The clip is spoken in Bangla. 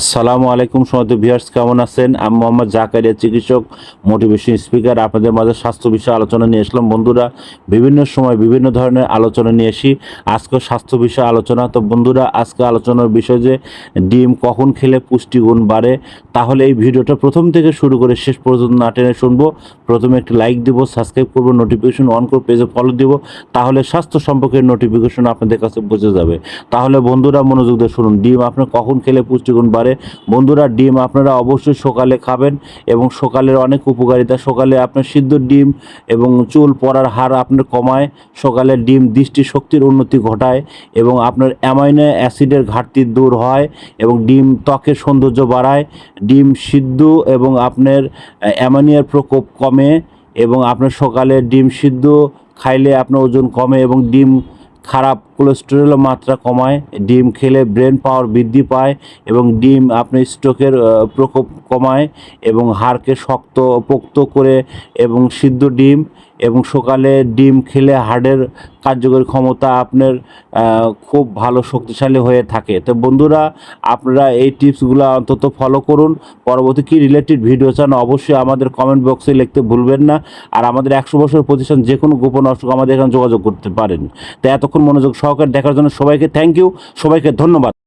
আসসালামু আলাইকুম সময় ভিউয়ার্স, কেমন আছেন? আমি মোহাম্মদ জাকারিয়া, চিকিৎসক মোটিভেশন স্পিকার আপনাদের মাঝে স্বাস্থ্য বিষয়ে আলোচনা নিয়ে আসলাম। বন্ধুরা, বিভিন্ন সময় বিভিন্ন ধরনের আলোচনা নিয়ে আসি। আজকে স্বাস্থ্য বিষয়ে আলোচনা। তো বন্ধুরা, আজকে আলোচনার বিষয় যে ডিম কখন খেলে পুষ্টিগুণ বাড়ে, তাহলে এই ভিডিওটা প্রথম থেকে শুরু করে শেষ পর্যন্ত না টেনে শুনব। প্রথমে একটি লাইক দিব সাবস্ক্রাইব করব নোটিফিকেশন অন করে পেজে ফলো দিব, তাহলে স্বাস্থ্য সম্পর্কে নোটিফিকেশন আপনাদের কাছে পৌঁছে যাবে। তাহলে বন্ধুরা, মনোযোগ দিয়ে শুনুন, ডিম আপনার কখন খেলে পুষ্টিগুণ বাড়ে বন্ধুরা, ডিম আপনারা অবশ্যই সকালে খাবেন এবং সকালের অনেক উপকারিতা। সকালে আপনার সিদ্ধ ডিম এবং চুল পড়ার হার আপনার কমায়। সকালে ডিম দৃষ্টি শক্তির উন্নতি ঘটায় এবং আপনার অ্যামাইনো অ্যাসিডের ঘাটতি দূর হয় এবং ডিম ত্বকের সৌন্দর্য বাড়ায়। ডিম সিদ্ধ এবং আপনার অ্যামানিয়ার প্রকোপ কমে এবং আপনার সকালে ডিম সিদ্ধ খাইলে আপনার ওজন কমে এবং ডিম খারাপ কোলেস্টেরলের মাত্রা কমায়, ডিম খেলে ব্রেন পাওয়ার বৃদ্ধি পায় এবং ডিম আপনি স্ট্রোকের প্রকোপ কমায় এবং হাড়কে শক্ত পোক্ত করে এবং সিদ্ধ ডিম এবং সকালে ডিম খেলে হাড়ের কার্যকরী ক্ষমতা আপনার খুব ভালো শক্তিশালী হয়ে থাকে। তো বন্ধুরা, আপনারা এই টিপসগুলো অন্তত ফলো করুন। পরবর্তী কি রিলেটেড ভিডিও চান অবশ্যই আমাদের কমেন্ট বক্সে লিখতে ভুলবেন না। আর আমাদের একশো বছর প্রতিষ্ঠান যে কোনো গোপন অসুখ আমাদের এখানে যোগাযোগ করতে পারেন। তো এতক্ষণ মনোযোগ সহকারে দেখার জন্য সবাইকে থ্যাংক ইউ সবাইকে ধন্যবাদ।